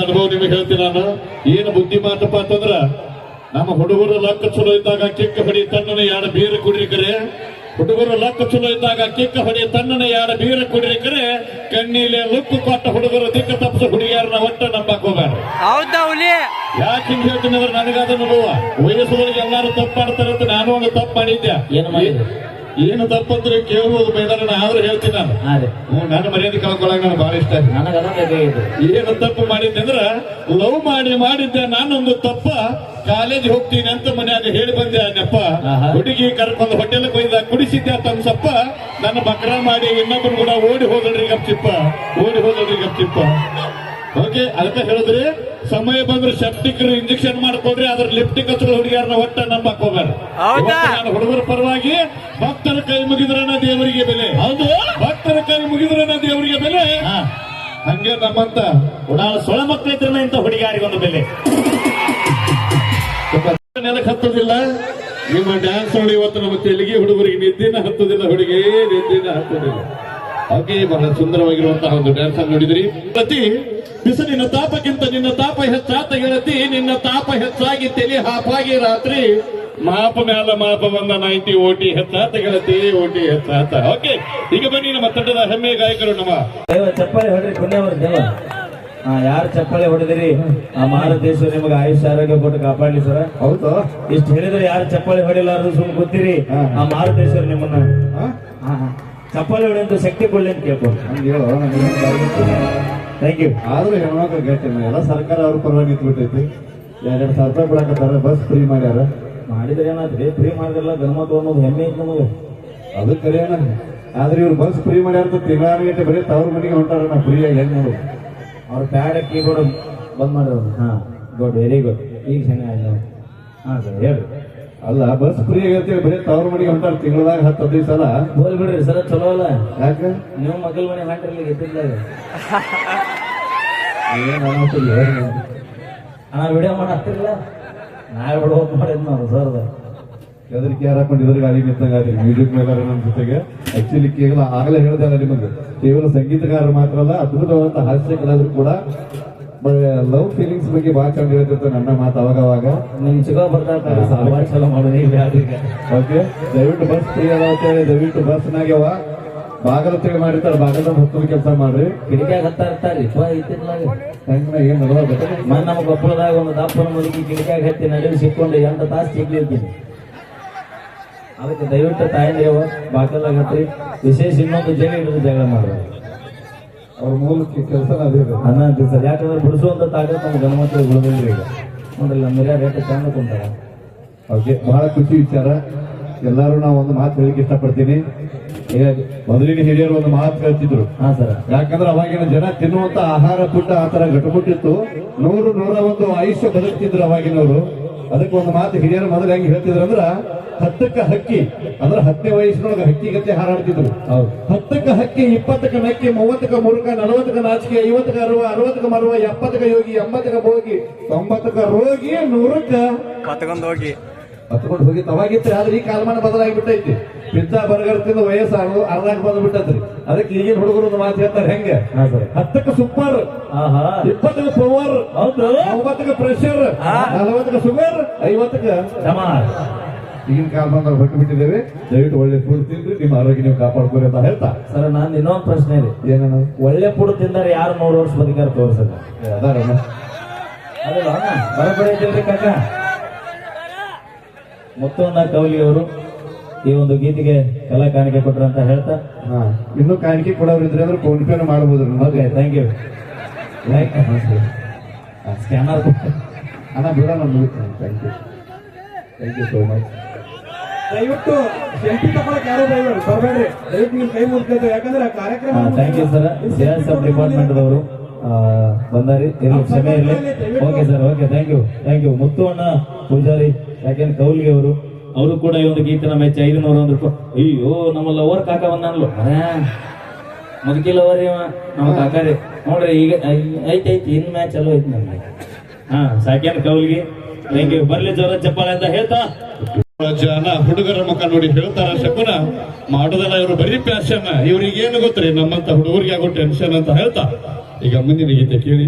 ಅನುಭವ ನಿಮಗೆ ಹೇಳ್ತೀನಿ ನಾನು. ಏನು ಬುದ್ಧಿ ಮಾತಪ್ಪ ಅಂತಂದ್ರ ನಮ್ಮ ಹುಡುಗರು ಲಕ್ಕ ಚಲೋ ಇದ್ದಾಗ ಕಿಕ್ಕ ಹೊಡಿ ತಣ್ಣನ ಯಾಡ ಬೀರ ಕುಡಿರಿಕರೆ ಹುಡುಗರು ಲಕ್ಕ ಚಲೋ ಇದ್ದಾಗ ಕಿಕ್ಕ ಹೊಡಿ ತಣ್ಣನ ಯಾಡ ಬೀರ ಕುಡಿರಿಕರೆ ಕಣ್ಣೀಲೆ ಲುಕ್ಕು ಕೊಟ್ಟ ಹುಡುಗರು ದಿಕ್ಕ ತಪ್ಪಿಸ ಹುಡುಗಿಯರನ್ನ ಒಟ್ಟ ನಂಬಕ್ ಹೋಗಿ ಯಾಕೆ ಹಿಂಗ್ ಹೇಳ್ತೀನಿ ಅಂದ್ರೆ ನನಗಾದ ಅನುಭವ. ವಯಸ್ಸೊಳಗೆ ಎಲ್ಲಾರು ತಪ್ಪಾಡ್ತಾರಂತ ಅಂತ ನಾನು ಒಂದು ತಪ್ಪು ಮಾಡಿದ್ದೆ. ಏನು ಮಾಡಿದ್ರಿ? ಏನು ತಪ್ಪಂದ್ರೆ ಕೇಳುವುದು ಬೇಡ ಆದ್ರೂ ಹೇಳ್ತೀನಿ ನಾನು. ಹ್ಞೂ ನನ್ನ ಮರ್ಯಾದೆ ಕಳ್ಕೊಳಕ್ ನಾನು ಬಹಳ ಇಷ್ಟ ನನಗೆ ಏನು ತಪ್ಪು ಮಾಡಿದ್ದೆ ಅಂದ್ರ ಲವ್ ಮಾಡಿ ಮಾಡಿದ್ದೆ ನಾನೊಂದು ತಪ್ಪ ಕಾಲೇಜ್ ಹೋಗ್ತೀನಿ ಅಂತ ಮನ್ಯಾಗ ಹೇಳಿ ಬಂದೆ ಅನ್ನಪ್ಪ. ಹುಡುಗಿ ಕರ್ಕೊಂಡು ಹೋಟೆಲ್ ಕೊಯ್ದ ಕುಡಿಸಿದ್ದೆ ತಮ್ಸಪ್ಪ ನನ್ನ ಬಕ್ರ ಮಾಡಿ ಇನ್ನೊಬ್ಬರು ಕೂಡ ಓಡಿ ಹೋಗಲ್ರಿ ಗಪ್ಚಿಪ್ಪ ಓಡಿ ಹೋಗಲ್ರಿ ಗಪ್ಚಿಪ್ಪ. ಓಕೆ ಅದಕ್ಕೆ ಹೇಳಿದ್ರಿ ಸಮಯ ಬಂದ್ರೆ ಸೆಪ್ಟಿಕ್ ಇಂಜೆಕ್ಷನ್ ಮಾಡ್ಕೊಡ್ರಿ ಅದ್ರ ಲಿಪ್ಟಿಕ್ ಹತ್ರ ಹುಡುಗಿಯರನ್ನ ಒಟ್ಟ ನಂಬಕ್? ನಾನು ಹುಡುಗರ ಪರವಾಗಿ ಭಕ್ತರ ಕೈ ಮುಗಿದ್ರನ ದೇವರಿಗೆ ಬೆಲೆ. ಹೌದು? ಭಕ್ತರ ಕೈ ಮುಗಿದ್ರನ ದೇವರಿಗೆ ಬೆಲೆ. ಹಂಗೆ ನಮ್ಮಂತ ಉಡಾಳ ಸೊಳ ಮಕ್ಕಳಿದ್ರನ ಇಂಥ ಹುಡುಗಿಯಾರಿಗೊಂದು ಬೆಲೆ. ನೆಲಕ್ಕೆ ಹತ್ತೋದಿಲ್ಲ. ನಿಮ್ಮ ಡ್ಯಾನ್ಸ್ ನೋಡಿ ಇವತ್ತು ನಮ್ಮ ತೆಲುಗಿ ಹುಡುಗರಿಗೆ ನಿದ್ದಿನ ಹತ್ತೋದಿಲ್ಲ ಹುಡುಗಿ ನಿದ್ದಿನ ಹತ್ತೋದಿಲ್ಲ. ಹಾಗೆ ಬಹಳ ಸುಂದರವಾಗಿರುವಂತಹ ಒಂದು ಡ್ಯಾನ್ಸ್ ಅನ್ನು ನೋಡಿದ್ರಿ. ಪ್ರತಿ ಬಿಸಿಲಿನ ತಾಪಕ್ಕಿಂತ ನಿನ್ನ ತಾಪ ಹೆಚ್ಚಾತ ಗೆಳತಿ ನಿನ್ನ ತಾಪ ಹೆಚ್ಚಾಗಿ ತಲೆ ಹಾಪಾಗಿ ರಾತ್ರಿ. ಮಾಪ ಮ್ಯಾಲ ಮಾಪ ಬಂದ ನೈಂಟಿ ಓಟಿ ಹೆಚ್ಚಾತ ಗೆಳತಿ ಓಟಿ ಹೆಚ್ಚಾತ ಓಕೆ ಈಗ ಬನ್ನಿ ನಮ್ಮ ತಂಡದ ಹೆಮ್ಮೆ ಗಾಯಕರು ನಮ್ಮ. ದೇವ ಚಪ್ಪಾಳೆ ಹೊಡ್ರಿ ಪುಣ್ಯವರು ದೇವ. ಹಾ ಯಾರು ಚಪ್ಪಾಳೆ ಹೊಡೆದಿರಿ? ಆ ಮಹಾರದೇಶ್ವರ ನಿಮಗೆ ಆಯುಷ್ ಆರೋಗ್ಯ ಕೊಟ್ಟು ಕಾಪಾಡ್ಲಿ ಸರ. ಹೌದು. ಇಷ್ಟು ಹೇಳಿದ್ರೆ ಯಾರು ಚಪ್ಪಾಳೆ ಹೊಡಿಲಾರದು ಸುಮ್ ಗೊತ್ತಿರಿ ಆ ಮಹಾರದೇಶ್ವರ ನಿಮ್ಮನ್ನ. ಚಪ್ಪಾಳೆ ಹೊಡೆಯಂತ ಶಕ್ತಿ ಕೊಡ್ಲಿ ಅಂತ ಕೇಳ್ಬೋದು. ಥ್ಯಾಂಕ್ ಯು ಆದ್ರೂ ಹೆಣ್ಮಕ್ಳು ಗಟ್ಟಿನ ಎಲ್ಲ ಸರ್ಕಾರ ಅವ್ರ ಪರವಾಗಿ ನಿಂತ್ಬಿಟ್ಟೈತಿ. ಎರಡೆರಡು ಸಾವಿರ ರೂಪಾಯಿ ಬಿಡಕತ್ತಾರ ಬಸ್ ಫ್ರೀ ಮಾಡ್ಯಾರ. ಮಾಡಿದ್ರೆ ಏನಾದ್ರಿ? ಫ್ರೀ ಮಾಡಿದ್ರಲ್ಲ ಗಣಮಕ್ಳು ಅನ್ನೋದು ಹೆಮ್ಮೆ ಐತಿ ನಮಗೆ. ಅದು ಕರೆಯೋಣ ಆದ್ರೆ ಇವ್ರು ಬಸ್ ಫ್ರೀ ಮಾಡ್ಯಾರ ಅಂತ ತಿಂಗಳಾರು ಗಂಟೆ ಬರೀ ತವ್ರ ಮನೆಗೆ ಹೊಂಟಾರ ನಾ ಫ್ರೀ ಆಗಿ ಹೆಂಗ್ ನೋಡು ಅವ್ರ ಪ್ಯಾಡ್ ಕೀಬೋರ್ಡ್ ಬಂದ್ ಮಾಡಿದ್ರು ಹಾ. ಗುಡ್ ವೆರಿ ಗುಡ್ ಈಗ ಚೆನ್ನಾಗಿ ಹಾ ಸರ್ ಹೇಳ್ರಿ. ಅಲ್ಲ ಬಸ್ ಫ್ರೀ ಆಗೈತಿ ಬರೀ ತವ್ರ ಮನೆಗೆ ಹೊಂಟಾರ ತಿಂಗಳದಾಗ ಹತ್ತು ಹದಿನೈದು ಸಲ. ಬೋಲ್ ಬಿಡ್ರಿ ಸರ ಚಲೋ ಅಲ್ಲ? ಯಾಕೆ? ನೀವು ಮಗಲ್ ಮನೆ ಏನ್ ಅನ್ನೋದಿಲ್ಲ ಅಣ್ಣ ವಿಡಿಯೋ ಮಾಡತ್ತಿರಲ್ಲ ನಾಳೆ ಬಿಡೋ ಮಾಡಿದ್ ನಾವು ಸರ್ದ ಕೇರ್ ಯಾರು ಹಾಕೊಂಡಿದ್ರೆ ಗಾಡಿ ನಿಂತಂಗ ಮ್ಯೂಸಿಕ್ ಮೇಲೆ ನಮ್ಮ ಜೊತೆಗೆ. ಆಕ್ಚುಲಿ ಕೇವಲ ಆಗಲೇ ಹೇಳ್ದೆ ನಿಮಗೆ. ಕೇವಲ ಸಂಗೀತಗಾರರು ಮಾತ್ರ ಅಲ್ಲ ಅದ್ಭುತವಾದಂಥ ಹಾಸ್ಯ ಕಲಾವಿದರು ಕೂಡ ಲವ್ ಫೀಲಿಂಗ್ಸ್ ಬಗ್ಗೆ ಬಹಳ ಚಂದ ಹೇಳ್ತಿರ್ತಾರೆ ನನ್ನ ಮಾತು ಅವಾಗ ಅವಾಗ ನಿಮ್ ಚಿಕ್ಕ ಬರ್ತಾ ಇರ್ತಾರೆ ಸಾಲ್ವಾಡ್ ಚಲೋ ಮಾಡು ನೀವು ಓಕೆ ದಯವಿಟ್ಟು ಬಸ್ ಫ್ರೀ ಅಂತೇಳಿ ದಯವಿಟ್ಟು ಬಸ್ನಾಗ್ಯವ ಬಾಗಲ ತಿಳಿ ಮಾಡಿರ್ತಾರೆ ಬಾಗಲ ಹತ್ತು ಕೆಲಸ ಮಾಡ್ರಿ. ಕಿಡಿಕ್ಯಾಗ ಹತ್ತಾ ಹೆಂಗ್ ಏನ್? ಮನ್ ನಮ್ಮ ಕೊಪ್ಪಳದಾಗ ಒಂದು ದಪ್ಪನ ಮುದುಕಿ ಕಿಡಿಕ್ಯಾಗ ಹತ್ತಿ ನಡುವೆ ಸಿಕ್ಕೊಂಡು ಎಂಟು ತಾಸು ಸಿಗ್ಲಿರ್ತೀನಿ ಅದಕ್ಕೆ ದಯವಿಟ್ಟು ತಾಯಿ ಬಾಗಲಾಗ ಹತ್ರಿ. ವಿಶೇಷ ಇನ್ನೊಂದು ಜಗ ಹಿಡಿದು ಜಗಳ ಮಾಡ್ರಿ ಅವ್ರ ಮೂಲಕ್ಕೆ ಕೆಲಸ ಅದೇ ಸರ್. ಯಾಕಂದ್ರೆ ಬಿಡಿಸುವಂತ ತಾಕತ್ ನಮ್ಮ ಗಣಮಂತ್ರಿ ಉಳಿದಿಲ್ಲ ಈಗ. ನೋಡ್ರಿ ನಮ್ಮ ಹಿರಿಯ ರೇಟ್ ಚಂದ ಕುಂತಾರ. ಓಕೆ ಬಹಳ ಖುಷಿ ವಿಚಾರ. ಎಲ್ಲರೂ ನಾವು ಒಂದು ಮಾತು ಹೇಳಿಕ್ಕೆ ಇಷ್ಟಪಡ್ತೀನಿ. ಈಗ ಮೊದಲಿನ ಹಿರಿಯರು ಒಂದು ಮಾತು ಹೇಳ್ತಿದ್ರು. ಹಾ ಸರ್. ಯಾಕಂದ್ರೆ ಅವಾಗಿನ ಜನ ತಿನ್ನುವಂತ ಆಹಾರ ಪುಟ್ಟ ಆ ತರ ಗಟ್ಟುಮುಟ್ಟಿತ್ತು ನೂರು ನೂರ ಒಂದು ಆಯುಷ್ಯ ಬದುಕ್ತಿದ್ರು ಅವಾಗಿನವರು. ಅದಕ್ಕೆ ಒಂದು ಮಾತು ಹಿರಿಯರು ಮೊದಲು ಹೆಂಗ್ ಹೇಳ್ತಿದ್ರು ಅಂದ್ರ ಹತ್ತಕ್ಕ ಹಕ್ಕಿ ಅಂದ್ರೆ ಹತ್ತನೇ ವಯಸ್ಸಿನೊಳಗೆ ಹಕ್ಕಿ ಗತಿ ಹಾರಾಡ್ತಿದ್ರು. ಹೌದು. ಹತ್ತಕ್ಕ ಹಕ್ಕಿ ಇಪ್ಪತ್ತಕ್ಕ ನಕ್ಕಿ ಮೂವತ್ತಕ್ಕ ಮುರುಕ ನಲವತ್ತಕ್ಕ ನಾಚಿಕೆ ಐವತ್ತಕ್ಕ ಅರುವ ಅರವತ್ತಕ್ಕ ಮರುವ ಎಪ್ಪತ್ತಕ್ಕ ಯೋಗಿ ಎಂಬತ್ತಕ್ಕ ಭೋಗಿ ತೊಂಬತ್ತಕ್ಕ ರೋಗಿ ನೂರಕ್ಕ ಕತ್ಕೊಂಡ್ ಹೋಗಿ. ಹತ್ಕೊಂಡು ಹೋಗಿತ್ತು ಅವಾಗಿತ್ತು ಆದ್ರೆ ಈ ಕಾಲಮಾನ ಬದಲಾಗಿಬಿಟ್ಟೈತಿ. ಪಿಜ್ಜಾ ಬರ್ಗರ್ ತಿಂದ ವಯಸ್ಸು ಅರ್ಧ- ಅರ್ಧಾಕ್ ಬಂದ್ಬಿಟ್ಟದ್ರಿ. ಅದಕ್ಕೆ ಈಗಿನ ಹುಡುಗರು ಮಾತು ಹೇಳ್ತಾರೆ ಹೆಂಗೆ? ಹತ್ತಕ್ಕೆ ಸೂಪರ್ ಆಹಾ. ಇಪ್ಪತ್ತಕ್ಕೆ ಪವರ್ ಒಂಬತ್ತಕ್ಕೆ ಪ್ರೆಷರ್ ನಲವತ್ತಕ್ಕೆ ಶುಗರ್ ಐವತ್ತಕ್ಕೆ ಈಗಿನ ಕಾಲಮಾನ ಹೊಟ್ಟು ಬಿಟ್ಟಿದ್ದೇವೆ. ದಯವಿಟ್ಟು ಒಳ್ಳೆ ಫುಡ್ ತಿನ್ರಿ ನಿಮ್ಮ ಆರೋಗ್ಯ ನೀವು ಕಾಪಾಡ್ಕೊರಿ ಅಂತ ಹೇಳ್ತಾ. ಸರ್ ನಾನು ಇನ್ನೊಂದು ಪ್ರಶ್ನೆ ರೀ ಏನೇನು ಒಳ್ಳೆ ಫುಡ್ ತಿಂದರೆ ಯಾರು ಮೂರು ವರ್ಷ ಬದುಕಾರ ತೋರ್ಸಲ್ಲ ಅದಾರ ಬರಬರಿ ಐತಿಲ್ರಿ ಕೌಲಿ ಅವರು ಈ ಒಂದು ಗೀತೆಗೆ ಕಲಾ ಕಾಣಿಕೆ ಕೊಟ್ರು ಅಂತ ಹೇಳ್ತಾ. ಹಾ ಇನ್ನೂ ಕಾಣಿಕೆ ಕೊಡೋರು ಇದ್ರೆ ಅಂದ್ರೆ ಫೋನ್ ಪೇ ಮಾಡಬಹುದು ಓಕೆ ಥ್ಯಾಂಕ್ ಯು ಸ್ಕ್ಯಾನರ್ ಅಣ್ಣ ಬಿಡೋಣ thank you thank you so much ದಯವಿಟ್ಟು ಸೆಲ್ಫಿ ತಗೊಳಕ್ ಯಾರೋ ದಯವಿಟ್ಟು ಬರಬೇಡ್ರಿ ದಯವಿಟ್ಟು ನೀವು ಕೈ ಮುಗ್ತೈತೆ ಯಾಕಂದ್ರೆ ಕಾರ್ಯಕ್ರಮ thank you sir sales of department ಅವರು ಬಂದಾರಿ. ಇರ್ಲಿ ಕ್ಷಮೆ ಇರಲಿ. Okay sir okay thank you thank you Muttu ಅಣ್ಣ ಪೂಜಾರಿ ಯಾಕೆಂದ್ರೆ ಕೌಲ್ಗೆ ಅವರು ಅವರು ಕೂಡ ಈ ಒಂದು ಗೀತನ ಮೆಚ್ಚ ಐದುನೂರ ಒಂದು ರೂಪಾಯಿ ಅಯ್ಯೋ, ನಮ್ಮ ಲವರ್ ಕಾಕ ಬಂದನ್ಲು ಮುದುಕಿ ಲವರ್ ನಮ್ಮ ರೀ. ನೋಡ್ರಿ, ಈಗ ಐತೆ ಐತ್ ಇನ್ ಮ್ಯಾಚ್ ಚಲೋ ಐತಿ ನಮ್ಗೆ. ಹಾ ಸಾಕೇನ್ ಕೌಲ್ಗೆ. ಹೆಂಗೆ ಬರ್ಲಿ ಜೋರ ಚಪ್ಪಾಳೆ ಅಂತ ಹೇಳ್ತಾ. ಜನ ಹುಡುಗರ ಮುಖ ನೋಡಿ ಹೇಳ್ತಾರ ಶಕುನ. ಮಾಡೋದಲ್ಲ ಇವರು ಬರೀ ಪ್ಯಾಶನ್ ಇವ್ರಿಗೆ ಏನು ಗೊತ್ತ್ರಿ? ನಮ್ಮಂತ ಹುಡುಗರಿಗೆ ಆಗೋ ಟೆನ್ಷನ್ ಅಂತ ಹೇಳ್ತಾ. ಈಗ ಮುಂದಿನ ಗೀತೆ ಕೇಳಿ.